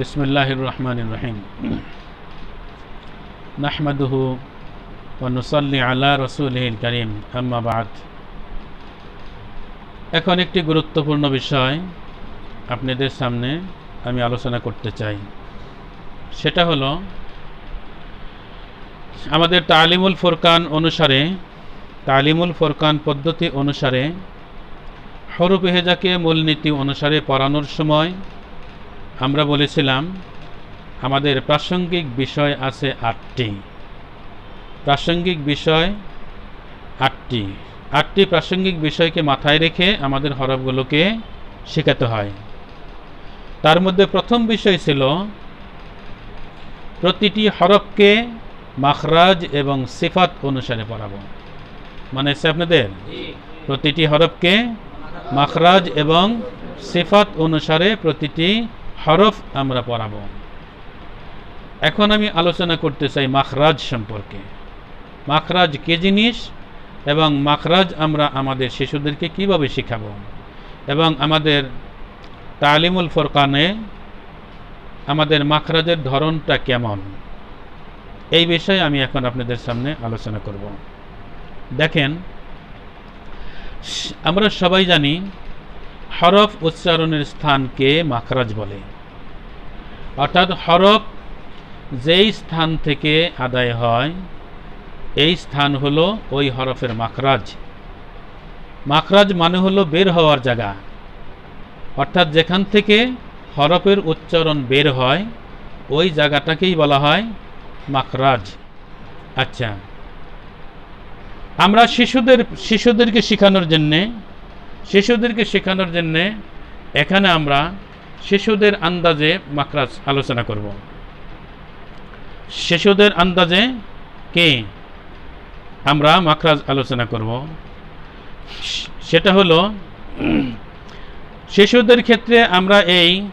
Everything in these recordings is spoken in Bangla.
بسم الله الرحمن الرحيم نحمده ونصلي على رسوله الكريم أما بعد এখন একটি গুরুত্বপূর্ণ বিষয় আপনাদের সামনে আমি আলোচনা করতে চাই সেটা হলো আমাদের তালিমুল ফোরকান অনুসারে তালিমুল ফোরকান পদ্ধতি অনুসারে হরুপ হেজাকে মূলনীতি অনুসারে পড়ানোর সময় আমরা বলেছিলাম, আমাদের প্রাসঙ্গিক বিষয় আছে আটটি। প্রাসঙ্গিক বিষয় আটটি। আটটি প্রাসঙ্গিক বিষয়কে মাথায় রেখে আমাদের হরফগুলোকে শেখাতে হয়। তার মধ্যে প্রথম বিষয় ছিল, প্রতিটি হরফকে মাখরাজ এবং সিফাত অনুসারে পড়াবো। মানে হচ্ছে আপনাদের? প্রতিটি হরফকে মাখরাজ এবং সিফাত অনুসারে প্রতিটি হরফ আমরা পড়াবো। এখন আমি আলোচনা করতে চাই মাখরাজ সম্পর্কে। মাখরাজ কে জিনিস এবং মাখরাজ আমরা আমাদের শিশুদেরকে কীভাবে শেখাবো? এবং আমাদের তালিমুল ফরকানে আমাদের মাখরাজের ধরনটা কেমন? এই বিষয়ে আমি এখন আপনাদের সামনে আলোচনা করব। দেখেন, আমরা সবাই জানি হরফ উচ্চারণের স্থানকে মাখরাজ বলে। অর্থাৎ হরফ যেই স্থান থেকে আদায় হয়, এই স্থান হলো ওই হরফের মাখরাজ। মাখরাজ মানে হলো বের হওয়ার জায়গা। অর্থাৎ যেখান থেকে হরফের উচ্চারণ বের হয়, ওই জায়গাটাকেই বলা হয় মাখরাজ। আচ্ছা আমরা শিশুদের, শিশুদেরকে শেখানোর জন্যে শিশুদেরকে শেখানোর জন্যে এখানে আমরা শিশুদের আন্দাজে মাখরাজ আলোচনা করব। শিশুদের আন্দাজে কে আমরা মাখরাজ আলোচনা করব? সেটা হলো, শিশুদের ক্ষেত্রে আমরা এই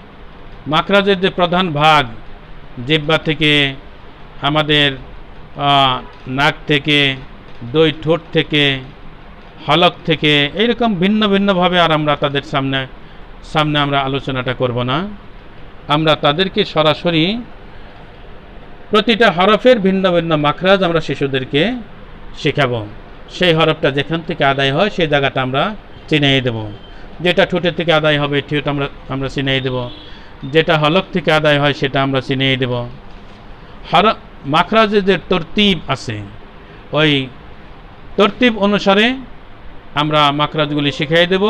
মাখরাজের যে প্রধান ভাগ, জিব্বা থেকে, আমাদের নাক থেকে, দই ঠোঁট থেকে হলক থেকে এইরকম ভিন্ন ভিন্নভাবে আর আমরা তাদের সামনে সামনে আমরা আলোচনাটা করব না। আমরা তাদেরকে সরাসরি প্রতিটা হরফের ভিন্ন ভিন্ন মাখরাজ আমরা শিশুদেরকে শেখাবো। সেই হরফটা যেখান থেকে আদায় হয় সেই জায়গাটা আমরা চিনিয়ে দেব। যেটা ঠোঁটের থেকে আদায় হবে ঠোঁট আমরা আমরা চিনিয়ে দেব। যেটা হলক থেকে আদায় হয় সেটা আমরা চিনিয়ে দেব। হর, মাখরাজের যে তরতিব আছে, ওই তরতিব অনুসারে আমরা মাকরাজগুলি শিখিয়ে দেব,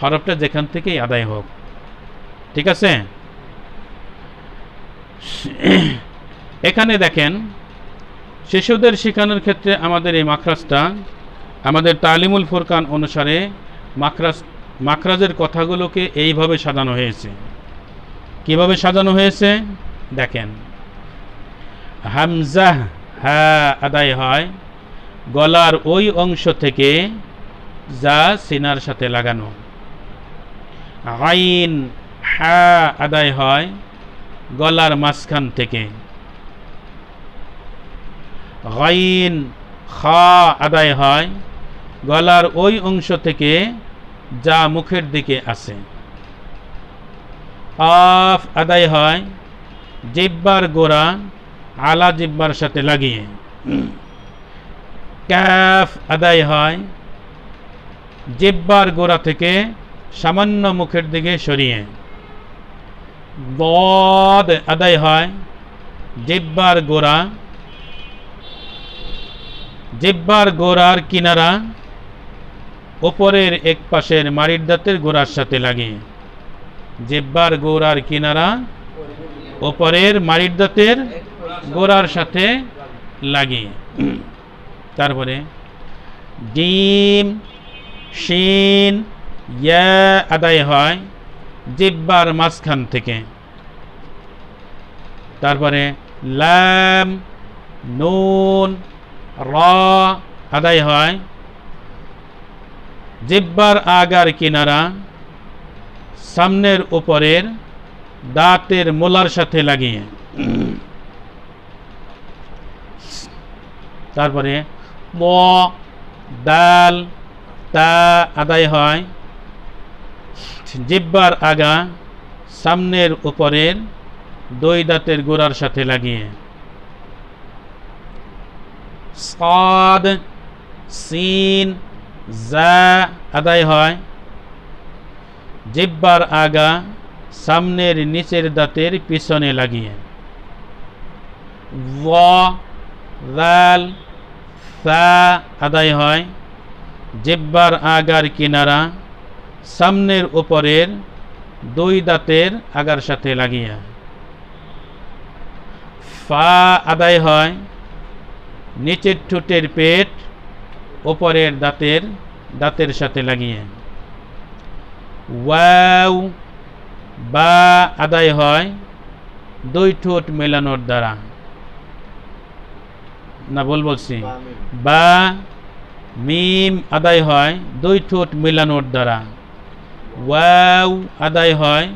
হরফটা যেখান থেকেই আদায় হোক। ঠিক আছে? এখানে দেখেন, শিশুদের শেখানোর ক্ষেত্রে আমাদের এই মাখরাজটা, আমাদের তালিমুল ফুরকান অনুসারে মাখরাজ, মাখরাজের কথাগুলোকে এইভাবে সাজানো হয়েছে। কীভাবে সাজানো হয়েছে? দেখেন। হামজাহ হ্যাঁ আদায় হয়, গলার ওই অংশ থেকে যা সিনার সাথে লাগানো। আইন হা আদায় হয় গলার মাঝখান থেকে। গাইন খা আদায় হয় গলার ওই অংশ থেকে যা মুখের দিকে আসে। আফ আদায় হয় জিব্বার গোড়া আলা জিব্বার সাথে লাগিয়ে। ক্যাফ আদায় হয় জিব্বার গোড়া থেকে সামান্য মুখের দিকে সরিয়ে। বদ আদায় হয় জেব্বার গোড়া। জেব্বার গোড়ার কিনারা ওপরের এক পাশের মারির দাঁতের গোড়ার সাথে লাগে। জেব্বার গোড়ার কিনারা ওপরের মারির দাঁতের গোড়ার সাথে লাগে। তারপরে ডিম শিন, ইয়া আদায় হয় জিব্বার মাঝখান থেকে। তারপরে ল্যাম নুন, র আদায় হয় জিব্বার আগার কিনারা, সামনের উপরের দাঁতের মোলার সাথে লাগিয়ে। তারপরে ম, দাল তা আদায় হয়। জিব্বার আগা সামনের উপরের দুই দাঁতের গোড়ার সাথে লাগিয়ে। সাদ, সিন যা আদায় হয়। জিব্বার আগা সামনের নিচের দাঁতের পিছনে লাগিয়ে। ল লাল সা আদায় হয়। জিব্বার আগার কিনারা সামনের উপরের দুই দাঁতের আগার সাথে লাগিয়া। ফা আদায় হয় নিচের ঠোঁটের পেট ওপরের দাঁতের দাঁতের সাথে লাগিয়ে। ওয়াও বা আদায় হয় দুই ঠোঁট মেলানোর দ্বারা। না বল বলছি। বা মিম আদায় হয় দুই ঠোঁট মিলানোর দ্বারা। ওয়াও আদায় হয়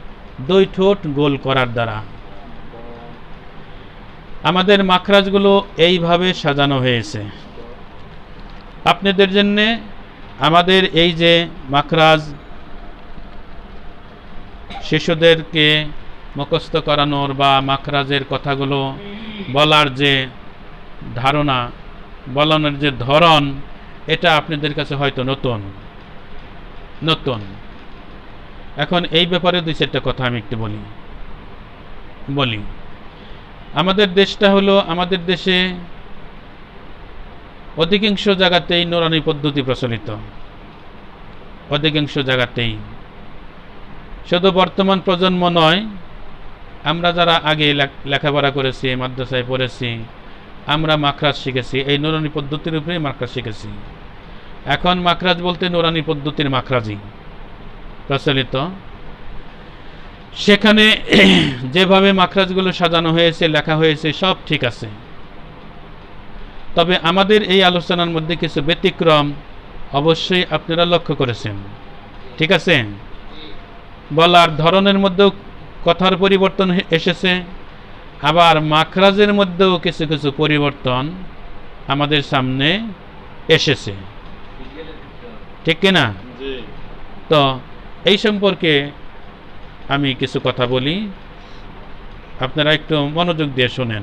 দুই ঠোঁট গোল করার দ্বারা। আমাদের মাখরাজগুলো এইভাবে সাজানো হয়েছে। আপনাদের জন্যে আমাদের এই যে মাখরাজ শিশুদেরকে মুখস্থ করানোর বা মাখরাজের কথাগুলো বলার যে ধারণা, বলানোর যে ধরন এটা আপনাদের কাছে হয়তো নতুন। নতুন। এখন এই ব্যাপারে দুই চারটা কথা আমি একটু বলি। বলি। আমাদের দেশটা হলো, আমাদের দেশে অধিকাংশ জায়গাতেই নোরানি পদ্ধতি প্রচলিত। অধিকাংশ জায়গাতেই। শুধু বর্তমান প্রজন্ম নয়, আমরা যারা আগে লেখ- লেখাপড়া করেছি, মাদ্রাসায় পড়েছি আমরা মাখরাজ শিখেছি, এই নুরানি পদ্ধতির উপরেই মাখরাজ শিখেছি। এখন মাখরাজ বলতে নুরানি পদ্ধতির মাখরাজি প্রচলিত। সেখানে যেভাবে মাখরাজগুলো সাজানো হয়েছে, লেখা হয়েছে, সব ঠিক আছে। তবে আমাদের এই আলোচনার মধ্যে কিছু ব্যতিক্রম অবশ্যই আপনারা লক্ষ্য করেছেন। ঠিক আছে? বলার ধরনের মধ্যেও কথার পরিবর্তন এসেছে। আবার মাখরাজের মধ্যেও কিছু কিছু পরিবর্তন আমাদের সামনে এসেছে। ঠিক কিনা? তো এই সম্পর্কে আমি কিছু কথা বলি। আপনারা একটু মনোযোগ দিয়ে শোনেন।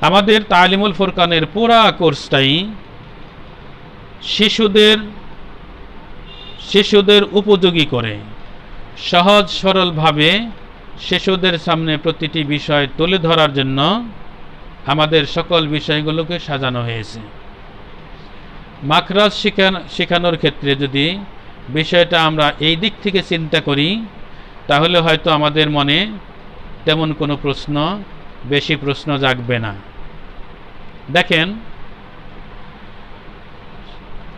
আমাদের তালিমুল ফুরকানের পুরা কোর্সটাই শিশুদের শিশুদের উপযোগী করে সহজ সরলভাবে শিশুদের সামনে প্রতিটি বিষয় তুলে ধরার জন্য আমাদের সকল বিষয়গুলোকে সাজানো হয়েছে। মাখরাজ শিখান, শেখানোর ক্ষেত্রে যদি বিষয়টা আমরা এই দিক থেকে চিন্তা করি, তাহলে হয়তো আমাদের মনে তেমন কোনো প্রশ্ন, বেশি প্রশ্ন জাগবে না। দেখেন,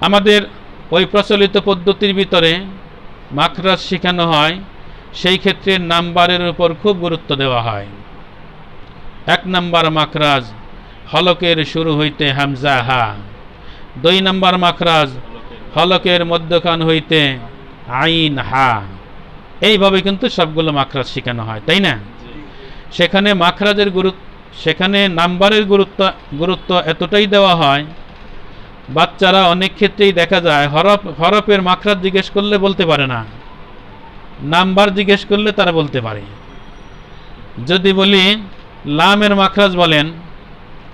আমাদের ওই প্রচলিত পদ্ধতির ভিতরে মাখরাজ শেখানো হয় সেই ক্ষেত্রে নাম্বারের উপর খুব গুরুত্ব দেওয়া হয়। এক নাম্বার মাখরাজ, হলকের শুরু হইতে হামজা হা। দুই নাম্বার মাখরাজ, হলকের মধ্যখান হইতে আইন হা। এইভাবে কিন্তু সবগুলো মাখরাজ শেখানো হয়, তাই না? সেখানে মাখরাজের গুরুত্ব সেখানে নাম্বারের গুরুত্ব গুরুত্ব এতটাই দেওয়া হয়, বাচ্চারা অনেক ক্ষেত্রেই দেখা যায়, হরফ, হরফের মাখরাজ জিজ্ঞেস করলে বলতে পারে না। নাম্বার জিজ্ঞেস করলে তারা বলতে পারে। যদি বলি, লামের মাখরাজ বলেন,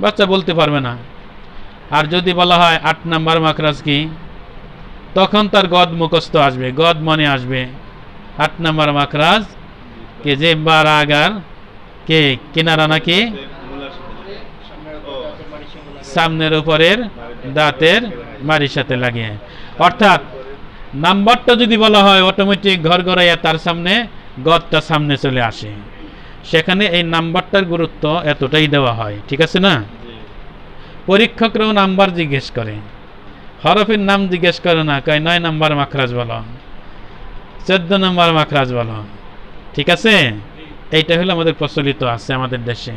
বাচ্চা বলতে পারবে না। আর যদি বলা হয়, আট নাম্বার মাখরাজ কি? তখন তার গদ মুখস্থ আসবে, গদ মনে আসবে, আট নাম্বার মাখরাজ কে? যে বার আগার কে? কিনারা নাকি? সামনের উপরের দাঁতের মারির সাথে লাগে। অর্থাৎ নাম্বারটা যদি বলা হয় অটোমেটিক ঘর গড়াইয়া তার সামনে গদটা সামনে চলে আসে। সেখানে এই নাম্বারটার গুরুত্ব এতটাই দেওয়া হয়, ঠিক আছে না? পরীক্ষকরাও নাম্বার জিজ্ঞেস করে। হরফের নাম জিজ্ঞেস করে না, কয়, নয় নাম্বার মাখরাজ বলো, চোদ্দ নম্বর মাখরাজ বলো, ঠিক আছে? এইটা হলো আমাদের প্রচলিত, আছে আমাদের দেশে।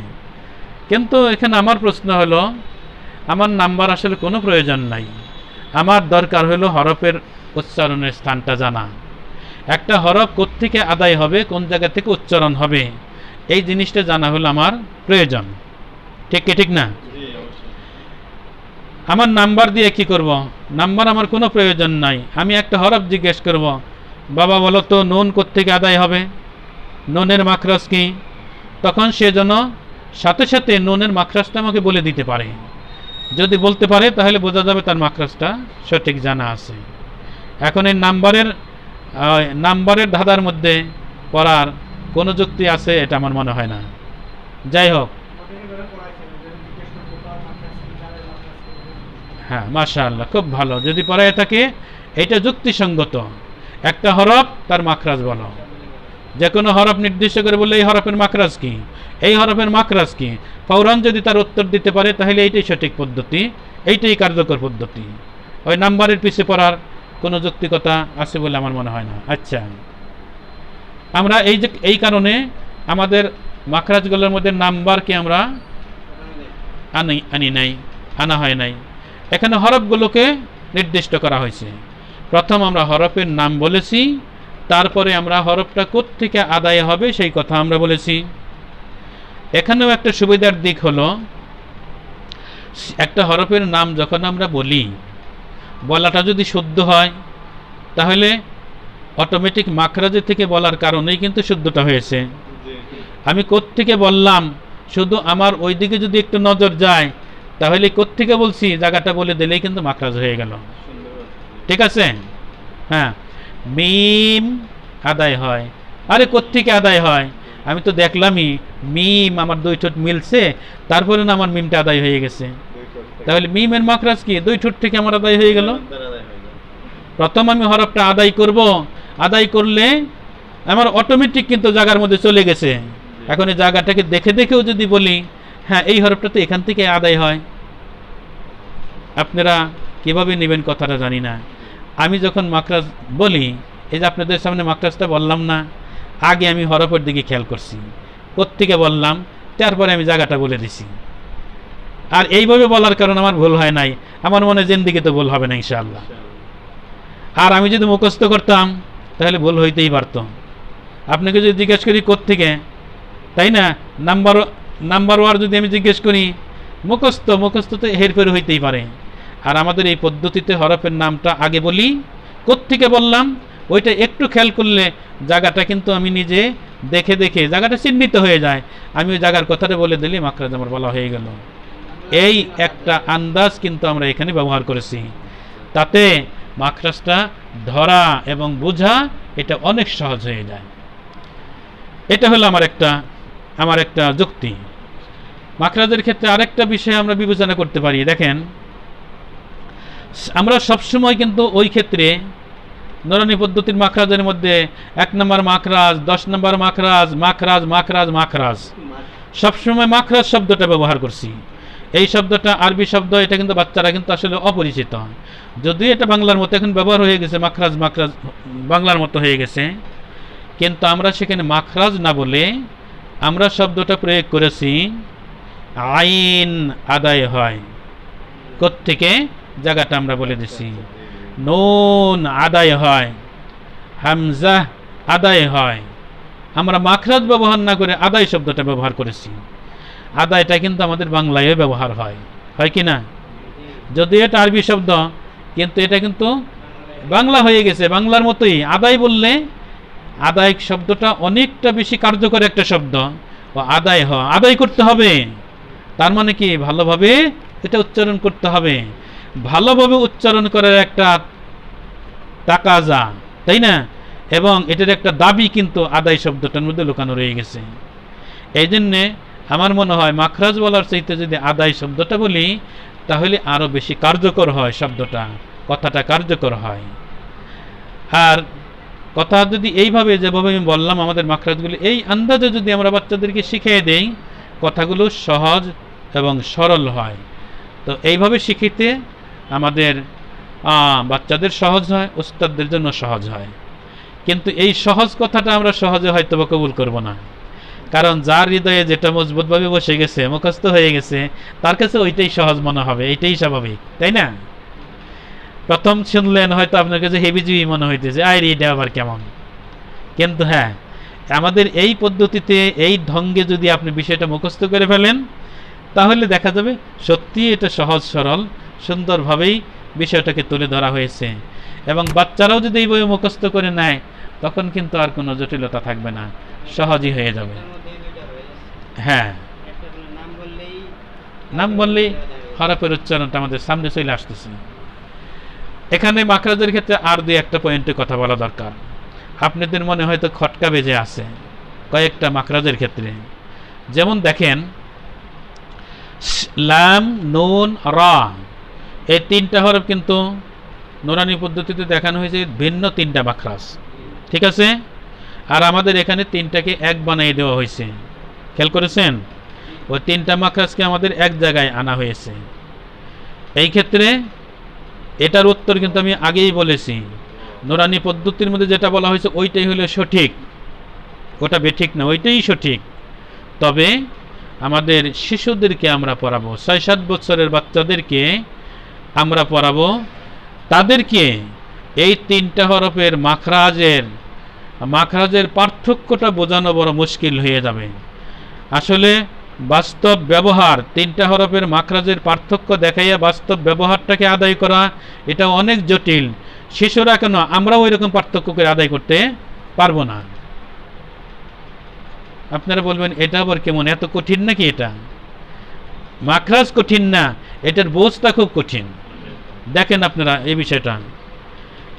কিন্তু এখানে আমার প্রশ্ন হলো, আমার নাম্বার আসলে কোনো প্রয়োজন নাই। আমার দরকার হলো হরফের উচ্চারণের স্থানটা জানা। একটা হরফ কোত্থেকে আদায় হবে কোন জায়গা থেকে উচ্চারণ হবে এই জিনিসটা জানা হলো আমার প্রয়োজন। ঠিক কি ঠিক না? আমার নাম্বার দিয়ে কি করব? নাম্বার আমার কোনো প্রয়োজন নাই। আমি একটা হরফ জিজ্ঞেস করব বাবা বলো তো নুন কোত্থেকে আদায় হবে? নুনের মাখরাজ কি? তখন সে যেন সাথে সাথে নুনের মাখরাজটা আমাকে বলে দিতে পারে। যদি বলতে পারে তাহলে বোঝা যাবে তার মাখরাজটা সঠিক জানা আছে। এখন এই নাম্বারের নাম্বারের ধাঁধার মধ্যে পড়ার কোনো যুক্তি আছে এটা আমার মনে হয় না। যাই হোক। হ্যাঁ মাশাআল্লাহ, খুব ভালো। যদি পড়ায় থাকে, এটা যুক্তিসঙ্গত। একটা হরফ, তার মাখরাজ বলো। যে কোনো হরফ নির্দিষ্ট করে বললে এই হরফের মাখরাজ কি? এই হরফের মাখরাজ কি? ফৌরান যদি তার উত্তর দিতে পারে, তাহলে এইটাই সঠিক পদ্ধতি, এইটাই কার্যকর পদ্ধতি। ওই নাম্বারের পিছিয়ে পড়ার কোনো যৌক্তিকতা আছে বলে আমার মনে হয় না। আচ্ছা। আমরা এই যে, এই কারণে আমাদের মাখরাজগুলোর মধ্যে নাম্বারকে আমরা? আনি আনি নাই, আনা হয় নাই। এখানে হরফগুলোকে নির্দিষ্ট করা হয়েছে। প্রথম আমরা হরফের নাম বলেছি, তারপরে আমরা হরফটা থেকে আদায় হবে সেই কথা আমরা বলেছি। এখানেও একটা সুবিধার দিক হলো, একটা হরফের নাম যখন আমরা বলি বলাটা যদি শুদ্ধ হয় তাহলে অটোমেটিক মাখরাজের থেকে বলার কারণেই কিন্তু শুদ্ধটা হয়েছে। আমি থেকে বললাম শুধু আমার ওই দিকে যদি একটু নজর যায় তাহলে থেকে বলছি? জায়গাটা বলে দিলেই কিন্তু মাখরাজ হয়ে গেল। ঠিক আছে? হ্যাঁ। মিম আদায় হয়। আরে থেকে আদায় হয়? আমি তো দেখলামই মিম আমার দুই ঠোঁট মিলছে তারপরে না আমার মিমটা আদায় হয়ে গেছে। তাহলে মিমের মাখরাজ কি? দুই ঠোঁট থেকে আমার আদায় হয়ে গেল? প্রথম আমি হরফটা আদায় করব। আদায় করলে আমার অটোমেটিক কিন্তু জায়গার মধ্যে চলে গেছে। এখন এই জায়গাটাকে দেখে দেখেও যদি বলি হ্যাঁ এই হরফটা তো এখান থেকে আদায় হয়। আপনারা কীভাবে নেবেন কথাটা জানি না। আমি যখন মাকরাজ বলি এই যে আপনাদের সামনে মাকরাজটা বললাম না আগে আমি হরফের দিকে খেয়াল করছি। কোত্থেকে বললাম তারপরে আমি জায়গাটা বলে দিছি। আর এইভাবে বলার কারণে আমার ভুল হয় নাই। আমার মনে দিকে তো ভুল হবে না, ইনশাআল্লাহ। আর আমি যদি মুখস্থ করতাম, তাহলে ভুল হইতেই পারত। আপনাকে যদি জিজ্ঞেস করি থেকে তাই না? নাম্বার নাম্বার ওয়ার যদি আমি জিজ্ঞেস করি, মুখস্থ মুখস্থ তো হেরফের হইতেই পারে। আর আমাদের এই পদ্ধতিতে হরফের নামটা আগে বলি থেকে বললাম, ওইটা একটু খেয়াল করলে জায়গাটা কিন্তু আমি নিজে দেখে দেখে, জায়গাটা চিহ্নিত হয়ে যায়। আমি ওই জায়গার কথাটা বলে দিলে মাকরাজ আমার বলা হয়ে গেল। এই একটা আন্দাজ কিন্তু আমরা এখানে ব্যবহার করেছি। তাতে মাখরাজটা ধরা এবং বোঝা এটা অনেক সহজ হয়ে যায়। এটা হলো আমার একটা আমার একটা যুক্তি। মাখরাজের ক্ষেত্রে আরেকটা বিষয় আমরা বিবেচনা করতে পারি। দেখেন আমরা সবসময় কিন্তু ওই ক্ষেত্রে নরানি পদ্ধতির মাখরাজের মধ্যে এক নম্বর মাখরাজ দশ নম্বর মাখরাজ মাখরাজ মাখরাজ মাখরাজ। সবসময় মাখরাজ শব্দটা ব্যবহার করছি। এই শব্দটা আরবি শব্দ, এটা কিন্তু বাচ্চারা কিন্তু আসলে অপরিচিত। যদিও এটা বাংলার মতো, এখন ব্যবহার হয়ে গেছে, মাখরাজ মাখরাজ, বাংলার মতো হয়ে গেছে। কিন্তু আমরা সেখানে মাখরাজ না বলে আমরা শব্দটা প্রয়োগ করেছি, আইন আদায় হয়। থেকে জায়গাটা আমরা বলে দিছি। নুন আদায় হয়, হামজা আদায় হয়। আমরা মাখরাজ ব্যবহার না করে আদায় শব্দটা ব্যবহার করেছি। আদায়টা কিন্তু আমাদের বাংলায় ব্যবহার হয়। হয় কি না? যদি এটা আরবি শব্দ, কিন্তু এটা কিন্তু বাংলা হয়ে গেছে, বাংলার মতোই। আদায় বললে আদায় শব্দটা অনেকটা বেশি কার্যকর একটা শব্দ। ও আদায় হ, আদায় করতে হবে। তার মানে কি? ভালোভাবে এটা উচ্চারণ করতে হবে। ভালোভাবে উচ্চারণ করার একটা তাকাজা, তাই না? এবং এটার একটা দাবি কিন্তু আদায় শব্দটার মধ্যে লুকানো রয়ে গেছে। এই জন্যে আমার মনে হয় মাখরাজ বলার চাইতে যদি আদায় শব্দটা বলি, তাহলে আরও বেশি কার্যকর হয় শব্দটা, কথাটা কার্যকর হয়। আর কথা যদি এইভাবে যেভাবে আমি বললাম আমাদের মাখরাজগুলি, এই আন্দাজে যদি আমরা বাচ্চাদেরকে শিখিয়ে দেই, কথাগুলো সহজ এবং সরল হয়। তো এইভাবে শিখিতে আমাদের বাচ্চাদের সহজ হয়, ওস্তাদদের জন্য সহজ হয়। কিন্তু এই সহজ কথাটা আমরা সহজে হয়তো কবুল করব না। কারণ যার হৃদয়ে যেটা মজবুতভাবে বসে গেছে, মুখস্থ হয়ে গেছে, তার কাছে ওইটাই সহজ মনে হবে, এটাই স্বাভাবিক, তাই না? প্রথম শুনলেন হয়তো আপনার কাছে হেবিজুই মনে হইতেছে, আয় এটা আবার কেমন? কিন্তু হ্যাঁ আমাদের এই পদ্ধতিতে, এই ঢঙ্গে যদি আপনি বিষয়টা মুখস্থ করে ফেলেন, তাহলে দেখা যাবে সত্যি এটা সহজ, সরল, সুন্দরভাবেই বিষয়টাকে তুলে ধরা হয়েছে। এবং বাচ্চারাও যদি এই বই মুখস্থ করে নেয় তখন কিন্তু আর কোনো জটিলতা থাকবে না, সহজই হয়ে যাবে। হ্যাঁ। নাম বললেই হরফের উচ্চারণটা আমাদের সামনে চলে আসতেছে। এখানে মাখরাজের ক্ষেত্রে আর দুই একটা পয়েন্টে কথা বলা দরকার। আপনাদের মনে হয়তো খটকা বেজে আছে কয়েকটা মাখরাজের ক্ষেত্রে। যেমন দেখেন লাম, নুন, র, এই তিনটা হরফ কিন্তু নোরানি পদ্ধতিতে দেখানো হয়েছে ভিন্ন তিনটা মাখরাজ। ঠিক আছে? আর আমাদের এখানে তিনটাকে এক বানিয়ে দেওয়া হয়েছে। খেয়াল করেছেন? ওই তিনটা মাখরাজকে আমাদের এক জায়গায় আনা হয়েছে। এই ক্ষেত্রে এটার উত্তর কিন্তু আমি আগেই বলেছি। নোরানি পদ্ধতির মধ্যে যেটা বলা হয়েছে, ওইটাই হলো সঠিক। ওটা বেঠিক না, ওইটাই সঠিক। তবে আমাদের শিশুদেরকে আমরা পড়াবো ছয় সাত বছরের বাচ্চাদেরকে আমরা পড়াবো। তাদেরকে এই তিনটা হরফের মাখরাজের মাখরাজের পার্থক্যটা বোঝানো বড় মুশকিল হয়ে যাবে। আসলে বাস্তব ব্যবহার, তিনটা হরফের মাখরাজের পার্থক্য দেখাইয়া বাস্তব ব্যবহারটাকে আদায় করা, এটা অনেক জটিল। শিশুরা কেন আমরাও ওই রকম পার্থক্য করে আদায় করতে পারব না? আপনারা বলবেন, এটা আবার কেমন? এত কঠিন নাকি এটা? মাখরাজ কঠিন না, এটার বোঝটা খুব কঠিন। দেখেন আপনারা এই বিষয়টা।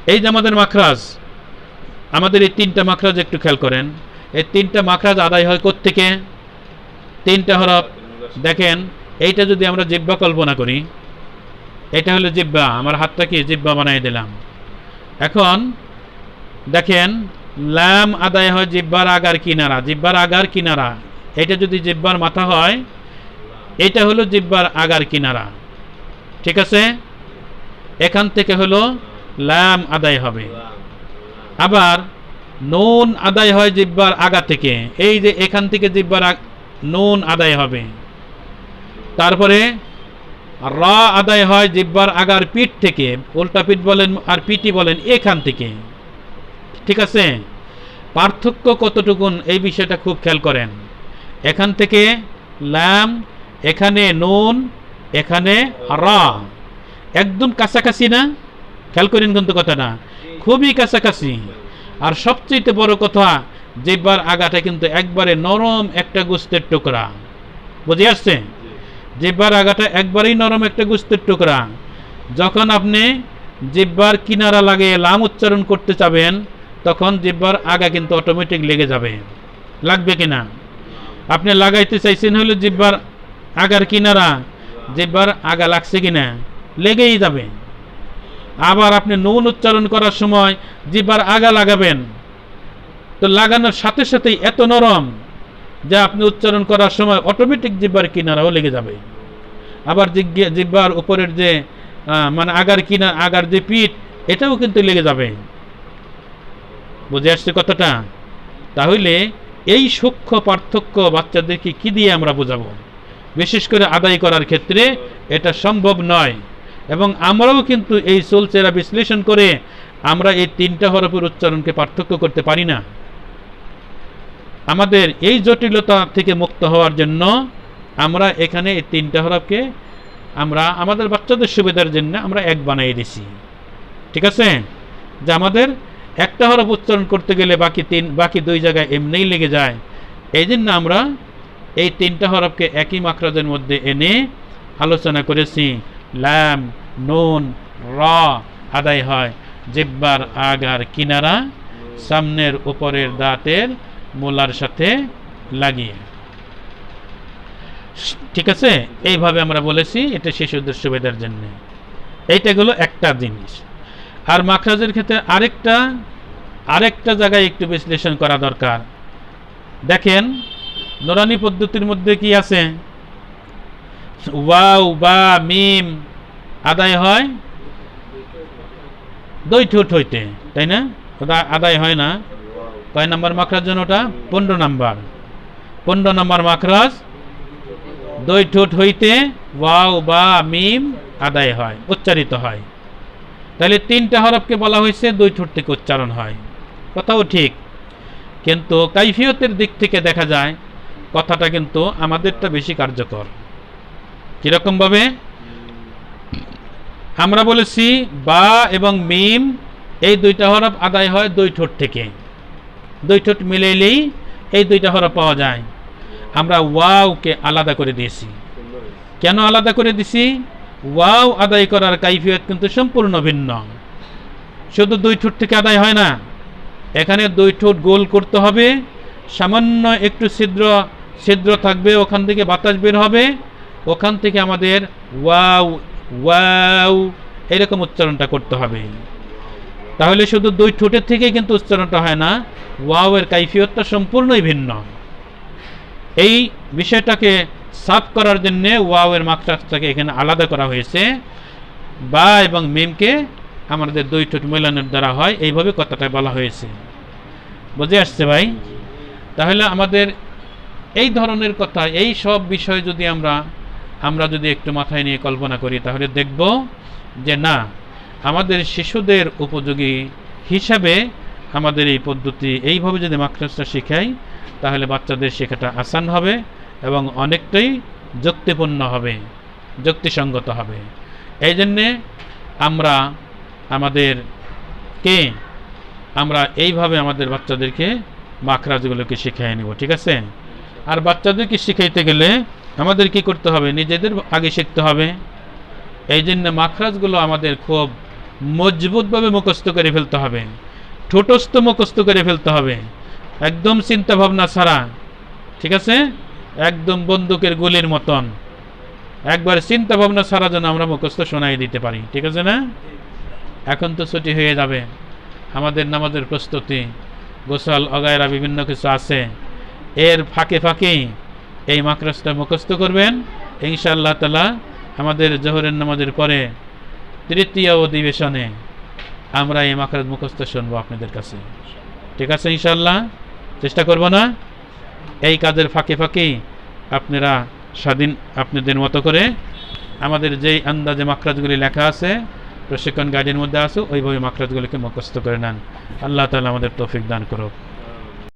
এই যে আমাদের মাখরাজ আমাদের এই তিনটা মাখরাজ একটু খেয়াল করেন। এই তিনটা মাখরাজ আদায় হয় থেকে তিনটা হরফ দেখেন, এইটা যদি আমরা জিব্বা কল্পনা করি, এটা হলো জিব্বা আমার হাতটাকে জিব্বা বানিয়ে দিলাম। এখন, দেখেন, লাম আদায় হয় জিব্বার আগার কিনারা জিব্বার আগার কিনারা। এটা যদি জিব্বার মাথা হয়, এটা হলো জিব্বার আগার কিনারা। ঠিক আছে? এখান থেকে হলো লাম আদায় হবে। আবার নুন আদায় হয় জিব্বার আগা থেকে। এই যে এখান থেকে জিব্বার নুন আদায় হবে। তারপরে র আদায় হয় জিব্বার আগার পিঠ থেকে। উল্টা পিঠ বলেন আর পিটি বলেন এখান থেকে। ঠিক আছে? পার্থক্য কতটুকুন এই বিষয়টা খুব খেয়াল করেন। এখান থেকে ল্যাম এখানে নুন, এখানে র। একদম কাছাকাছি না? খেয়াল করেন কিন্তু কথাটা। খুবই কাছাকাছি। আর সবচেয়ে বড় কথা জিব্বার আগাটা কিন্তু একবারে নরম একটা গোস্তের টুকরা। বুঝে আসছে? জিব্বার আগাটা একবারেই নরম একটা গোস্তের টুকরা। যখন আপনি জিব্বার কিনারা লাগিয়ে লাম উচ্চারণ করতে চাবেন, তখন জিব্বার আগা কিন্তু অটোমেটিক লেগে যাবে। লাগবে কিনা? আপনি লাগাইতে চাইছেন হলো জিব্বার আগার কিনারা জিব্বার আগা লাগছে কিনা, লেগেই যাবে। আবার আপনি নুন উচ্চারণ করার সময় জিব্বার আগা লাগাবেন। তো লাগানোর সাথে সাথেই এত নরম যে আপনি উচ্চারণ করার সময় অটোমেটিক জিব্বার কিনারাও লেগে যাবে। আবার জিব্বার উপরের যে মানে আগার কিনা আগার যে পিঠ, এটাও কিন্তু লেগে যাবে। বুঝে আসছে কথাটা? তাহলে এই সূক্ষ্ম পার্থক্য বাচ্চাদেরকে কি দিয়ে আমরা বোঝাবো? বিশেষ করে আদায় করার ক্ষেত্রে এটা সম্ভব নয়। এবং আমরাও কিন্তু এই সোলচেরা বিশ্লেষণ করে আমরা এই তিনটা হরফের উচ্চারণকে পার্থক্য করতে পারি না। আমাদের এই জটিলতা থেকে মুক্ত হওয়ার জন্য আমরা এখানে এই তিনটা হরফকে আমরা আমাদের বাচ্চাদের সুবিধার জন্য আমরা এক বানিয়ে দিছি। ঠিক আছে? যে আমাদের একটা হরফ উচ্চারণ করতে গেলে বাকি তিন, বাকি দুই জায়গায় এমনিই লেগে যায়। এই জন্য আমরা এই তিনটা হরফকে একই মাখরাজের মধ্যে এনে আলোচনা করেছি। ল্যাম নুন, র আদায় হয়। জিব্বার আগার কিনারা সামনের উপরের দাঁতের মোলার সাথে লাগিয়ে। ঠিক আছে? এইভাবে আমরা বলেছি, এটা শিশুদের সুবিধার জন্য। এইটা হলো একটা জিনিস। আর মাখরাজের ক্ষেত্রে আরেকটা আরেকটা জায়গায় একটু বিশ্লেষণ করা দরকার। দেখেন, নোরানি পদ্ধতির মধ্যে কি আছে? ওয়াও, বা, মিম আদায় হয়? দুই ঠোঁট হইতে, তাই না? ওটা আদায় হয় না। কয় নাম্বার মাখরাজ জন্য ওটা? পনেরো নাম্বার। পনেরো নাম্বার মাখরাজ, দুই ঠোঁট হইতে ওয়াও, বা, মিম আদায় হয়, উচ্চারিত হয়। তাহলে তিনটা হরফকে বলা হয়েছে, দুই ঠোঁট থেকে উচ্চারণ হয়। কথাও ঠিক। কিন্তু কাইফিয়তের দিক থেকে দেখা যায়, কথাটা কিন্তু আমাদেরটা বেশি কার্যকর। কীরকমভাবে? আমরা বলেছি বা এবং মিম, এই দুইটা হরফ আদায় হয় দুই ঠোঁট থেকে। দুই ঠোঁট মিলাইলেই এই দুইটা হরফ পাওয়া যায়। আমরা ওয়াওকে আলাদা করে দিয়েছি। কেন আলাদা করে দিছি? ওয়াও আদায় করার কাইফিয়ত কিন্তু সম্পূর্ণ ভিন্ন। শুধু দুই ঠোঁট থেকে আদায় হয় না, এখানে দুই ঠোঁট গোল করতে হবে, সামান্য একটু ছিদ্র ছিদ্র থাকবে, ওখান থেকে বাতাস বের হবে, ওখান থেকে আমাদের ওয়াও ওয়াও, এরকম উচ্চারণটা করতে হবে। তাহলে শুধু দুই ঠোঁটের থেকে কিন্তু উচ্চারণটা হয় না ওয়াও এর কাইফিয়তটা সম্পূর্ণই ভিন্ন। এই বিষয়টাকে সাফ করার জন্য ওয়াও এর মাকসাসটাকে এখানে আলাদা করা হয়েছে। বা এবং মিমকে আমাদের দুই ঠোঁট মেলানোর দ্বারা হয়, এইভাবে কথাটা বলা হয়েছে। বুঝে আসছে ভাই? তাহলে আমাদের এই ধরনের কথা, এই সব বিষয় যদি আমরা আমরা যদি একটু মাথায় নিয়ে কল্পনা করি, তাহলে দেখব যে না, আমাদের শিশুদের উপযোগী হিসাবে আমাদের এই পদ্ধতি, এইভাবে যদি মাকসাসটা শেখাই, তাহলে বাচ্চাদের শেখাটা আসান হবে এবং অনেকটাই যুক্তিপূর্ণ হবে, যুক্তিসঙ্গত হবে। এই জন্যে আমরা, আমাদের কে, আমরা এইভাবে আমাদের বাচ্চাদেরকে মাখরাজগুলোকে শিখিয়ে নিব, ঠিক আছে? আর বাচ্চাদেরকে শিখাইতে গেলে আমাদের কি করতে হবে? নিজেদের আগে শিখতে হবে। এই জন্য মাখরাজগুলো আমাদের খুব মজবুতভাবে মুখস্থ করে ফেলতে হবে। ঠোঁটস্থ মুখস্থ করে ফেলতে হবে। একদম চিন্তা ভাবনা ছাড়া। ঠিক আছে? একদম বন্দুকের গুলির মতন। একবার চিন্তা ভাবনা ছাড়া যেন আমরা মুখস্থ শোনাই দিতে পারি। ঠিক আছে না? এখন তো ছুটি হয়ে যাবে। আমাদের নামাজের প্রস্তুতি। গোসল অগায়রা বিভিন্ন কিছু আছে। এর ফাঁকে ফাঁকে এই মাকরাসটা মুখস্থ করবেন। ইনশাআল্লাহ তালা আমাদের জোহরের নামাজের পরে তৃতীয় অধিবেশনে আমরা এই মাকরাজ মুখস্থ শুনব আপনাদের কাছে। ঠিক আছে ইনশাআল্লাহ? চেষ্টা করব না? এই কাজের ফাঁকে ফাঁকেই আপনারা স্বাধীন আপনাদের মতো করে আমাদের যেই আন্দাজে মাকরাজগুলি লেখা আছে, প্রশিক্ষণ গাইডের মধ্যে আছে, ওইভাবে মাকরাজগুলিকে মুখস্থ করে নেন। আল্লাহ তালা আমাদের তৌফিক দান করুক।